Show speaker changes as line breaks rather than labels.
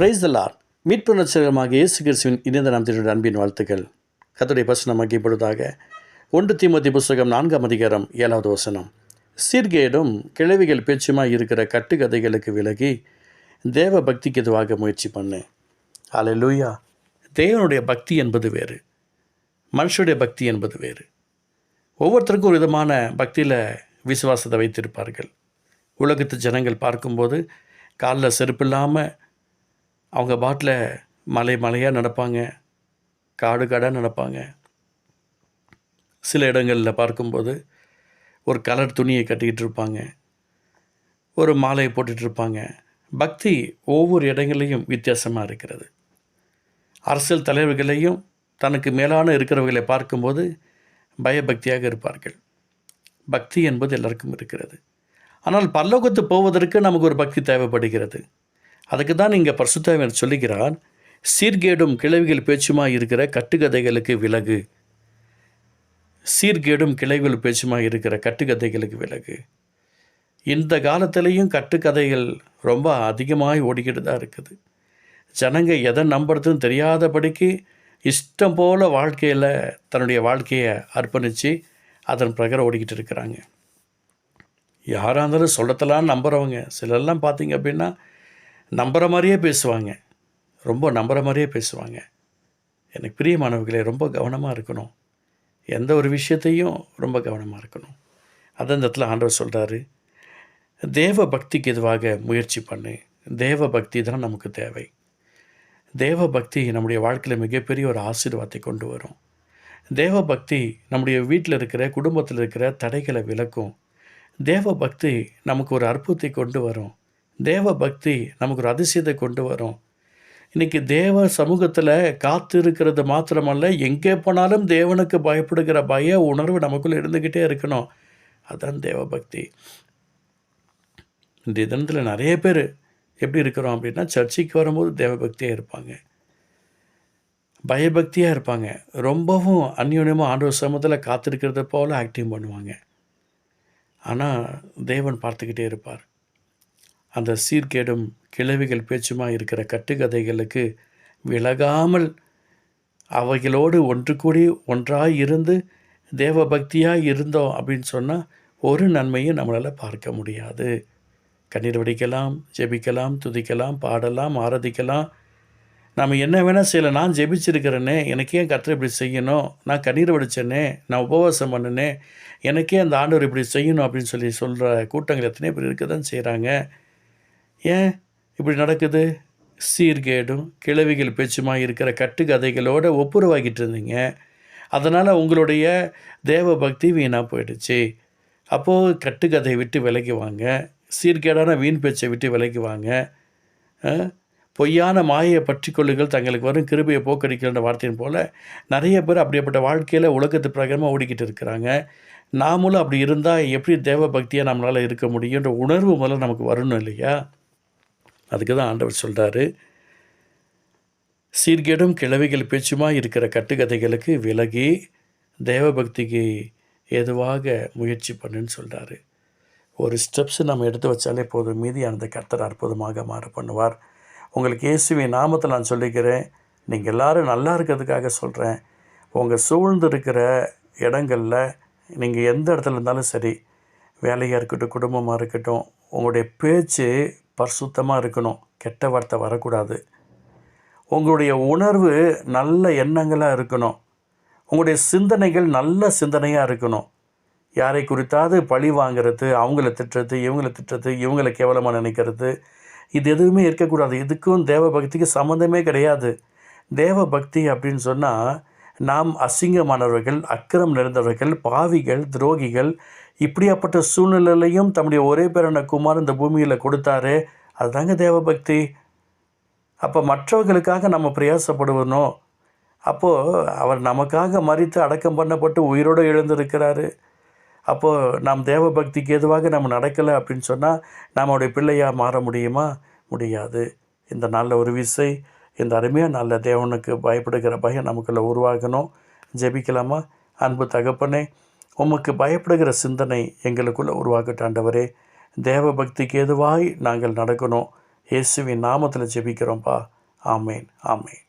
Price தலார் மீட்பு நட்சத்திரமாக இயேசு கிறிஸ்துவின் இணைந்த நாம் திருடைய அன்பின் வாழ்த்துக்கள். கத்துடைய பசனம் பொழுதாக ஒன்று தீமதி புஸ்தகம் நான்காம் அதிகாரம் ஏழாவது வசனம். சீர்கேடும் கிழவிகள் பேச்சுமாய் இருக்கிற கட்டுக்கதைகளுக்கு விலகி தேவ பக்திக்கு எதுவாக முயற்சி பண்ணு. அல்லேலூயா தேவனுடைய பக்தி என்பது வேறு. மனுஷனுடைய பக்தி என்பது வேறு. ஒவ்வொருத்தருக்கும் ஒரு விதமான பக்தியில் விசுவாசத்தை வைத்திருப்பார்கள். உலகத்து ஜனங்கள் பார்க்கும்போது காலில் செருப்பு இல்லாமல் அவங்க பாட்டில் மலை மலையாக நடப்பாங்க காடு காடாக நடப்பாங்க. சில இடங்களில் பார்க்கும்போது ஒரு கலர் துணியை கட்டிக்கிட்டு இருப்பாங்க ஒரு மாலையை போட்டுட்டு இருப்பாங்க. பக்தி ஒவ்வொரு இடங்களையும் வித்தியாசமாக இருக்கிறது. அரசியல் தலைவர்களையும் தனக்கு மேலான இருக்கிறவர்களை பார்க்கும்போது பயபக்தியாக இருப்பார்கள். பக்தி என்பது எல்லாருக்கும் இருக்கிறது. ஆனால் பல்லோகத்து போவதற்கு நமக்கு ஒரு பக்தி தேவைப்படுகிறது. அதுக்கு தான் இங்கே பரிசுத்தவன் சொல்லுகிறார் சீர்கேடும் கிளவிகள் பேச்சுமா இருக்கிற கட்டுக்கதைகளுக்கு விலகு. சீர்கேடும் கிளைகள் பேச்சுமா இருக்கிற கட்டுக்கதைகளுக்கு விலகு. இந்த காலத்திலையும் கட்டுக்கதைகள் ரொம்ப அதிகமாக ஓடிக்கிட்டு தான் இருக்குது. ஜனங்க எதை நம்புறதுன்னு தெரியாதபடிக்கு இஷ்டம் போல் வாழ்க்கையில் தன்னுடைய வாழ்க்கையை அர்ப்பணித்து அதன் பிரகாரம் ஓடிக்கிட்டு இருக்கிறாங்க. யாராக இருந்தாலும் சொல்லத்தலாம் நம்புகிறவங்க சிலர்லாம் பார்த்திங்க அப்படின்னா நம்புகிற மாதிரியே பேசுவாங்க. ரொம்ப நம்புகிற மாதிரியே பேசுவாங்க. எனக்கு பிரியமானவர்களே ரொம்ப கவனமாக இருக்கணும். எந்த ஒரு விஷயத்தையும் ரொம்ப கவனமாக இருக்கணும். அதை இந்த இடத்துல ஆண்டவர் சொல்கிறாரு தேவ பக்திக்கு எதுவாக முயற்சி பண்ணு. தேவ பக்தி தான் நமக்கு தேவை. தேவ பக்தி நம்முடைய வாழ்க்கையில் மிகப்பெரிய ஒரு ஆசீர்வாதத்தை கொண்டு வரும். தேவ பக்தி நம்முடைய வீட்டில் இருக்கிற குடும்பத்தில் இருக்கிற தடைகளை விளக்கும் தேவ பக்தி நமக்கு ஒரு அற்புதத்தை கொண்டு வரும். தேவ பக்தி நமக்கு ஒரு அதிசயத்தை கொண்டு வரும். இன்றைக்கி தேவ சமூகத்தில் காத்து இருக்கிறது மாத்திரமல்ல எங்கே போனாலும் தேவனுக்கு பயப்படுகிற பய உணர்வு நமக்குள்ளே இருந்துக்கிட்டே இருக்கணும். அதுதான் தேவபக்தி. இந்த தினத்தில் நிறைய பேர் எப்படி இருக்கிறோம் அப்படின்னா சர்ச்சைக்கு வரும்போது தேவபக்தியாக இருப்பாங்க. பயபக்தியாக இருப்பாங்க. ரொம்பவும் அந்யோன்யமாக ஆண்டவர் சமூகத்தில் காத்திருக்கிறத போல் ஆக்டிங் பண்ணுவாங்க. ஆனால் தேவன் பார்த்துக்கிட்டே இருப்பார். அந்த சீர்கேடும் கிழவிகள் பேச்சுமாக இருக்கிற கட்டுக்கதைகளுக்கு விலகாமல் அவைகளோடு ஒன்று கூடி ஒன்றாக இருந்து தேவபக்தியாக இருந்தோம் அப்படின்னு சொன்னால் ஒரு நன்மையும் நம்மளால் பார்க்க முடியாது. கண்ணீர் வடிக்கலாம் ஜெபிக்கலாம் துதிக்கலாம் பாடலாம் ஆராதிக்கலாம். நம்ம என்ன வேணால் செய்யலாம். நான் ஜெபிச்சிருக்கிறேனே எனக்கே ஏன் கற்று இப்படி செய்யணும். நான் கண்ணீர் வடித்தேனே நான் உபவாசம் பண்ணினே எனக்கே அந்த ஆண்டவர் இப்படி செய்யணும் அப்படின்னு சொல்லி சொல்கிற கூட்டங்கள் எத்தனை பேர் இருக்க தான் செய்கிறாங்க ஏன் இப்படி நடக்குது? சீர்கேடும் கிழவிகள் பேச்சுமாக இருக்கிற கட்டுக்கதைகளோடு ஒப்புரவாகிட்டு இருந்தீங்க. அதனால் உங்களுடைய தேவ பக்தி வீணாக போயிடுச்சு. அப்போது கட்டுக்கதையை விட்டு விலகி வாங்க. சீர்கேடான வீண் பேச்சை விட்டு விலகி வாங்க. பொய்யான மாயை பற்றிக்கொள்ளுகள் தங்களுக்கு வரும் கிருபையை போக்கடிக்கிற வார்த்தையின் போல் நிறைய பேர் அப்படிப்பட்ட வாழ்க்கையில் உலகத்து பிரகாரமாக ஓடிக்கிட்டு இருக்கிறாங்க. நாமளும் அப்படி இருந்தால் எப்படி தேவ பக்தியாக நம்மளால் இருக்க முடியுன்ற உணர்வு முதல்ல நமக்கு வரணும் இல்லையா? அதுக்கு தான் ஆண்டவர் சொல்கிறாரு சீர்கேடும் கிழவிகள் பேச்சுமா இருக்கிற கட்டுக்கதைகளுக்கு விலகி தேவபக்திக்கு எதுவாக முயற்சி பண்ணுன்னு சொல்கிறாரு ஒரு ஸ்டெப்ஸ் நம்ம எடுத்து வச்சாலே போதும் மீதியானது கர்த்தர் அற்புதமாக மாற பண்ணுவார். உங்களுக்கு இயேசுவின் நாமத்தில் நான் சொல்லிக்கிறேன் நீங்கள் எல்லாரும் நல்லா இருக்கிறதுக்காக சொல்கிறேன் உங்கள் சூழ்ந்து இருக்கிற இடங்களில் நீங்கள் எந்த இடத்துல இருந்தாலும் சரி வேலையாக இருக்கட்டும் குடும்பமாக இருக்கட்டும் உங்களுடைய பேச்சு பரிசுத்தமாக இருக்கணும். கெட்ட வார்த்தை வரக்கூடாது. உங்களுடைய உணர்வு நல்ல எண்ணங்களாக இருக்கணும். உங்களுடைய சிந்தனைகள் நல்ல சிந்தனையாக இருக்கணும். யாரை குறித்தாவது பழி வாங்குறது அவங்கள திட்டுறது இவங்கள திட்டுறது இவங்களை கேவலமாக நினைக்கிறது. இது எதுவுமே இருக்கக்கூடாது. இதுக்கும் தேவ பக்திக்கு சம்மந்தமே கிடையாது. தேவ பக்தி அப்படின்னு சொன்னால் நாம் அசிங்கமானவர்கள் அக்கிரம் நிறைந்தவர்கள் பாவிகள் துரோகிகள் இப்படியாப்பட்ட சூழ்நிலையிலையும் தம்முடைய ஒரே பேரான குமார் இந்த பூமியில் கொடுத்தாரு அதுதாங்க தேவபக்தி. அப்போ மற்றவர்களுக்காக நம்ம பிரயாசப்படுவனோ? அப்போது அவர் நமக்காக மறித்து அடக்கம் பண்ணப்பட்டு உயிரோடு எழுந்திருக்கிறாரு. அப்போது நாம் தேவபக்திக்கு எதுவாக நம்ம நடக்கலை அப்படின்னு சொன்னால் நம்மளுடைய பிள்ளையாக மாற முடியுமா? முடியாது. இந்த நல்ல ஒரு விசை இந்த அருமையாக நல்ல தேவனுக்கு பயப்படுகிற பயம் நமக்குள்ள உருவாகணும். ஜெபிக்கலாமா? அன்பு தகப்பனே உமக்கு பயப்படுகிற சிந்தனை எங்களுக்குள்ளே உருவாகட்டாண்டவரே தேவ பக்திக்கு எதுவாய் நாங்கள் நடக்கணும். இயேசுவின் நாமத்தில் ஜெபிக்கிறோம்ப்பா ஆமேன் ஆமேன்.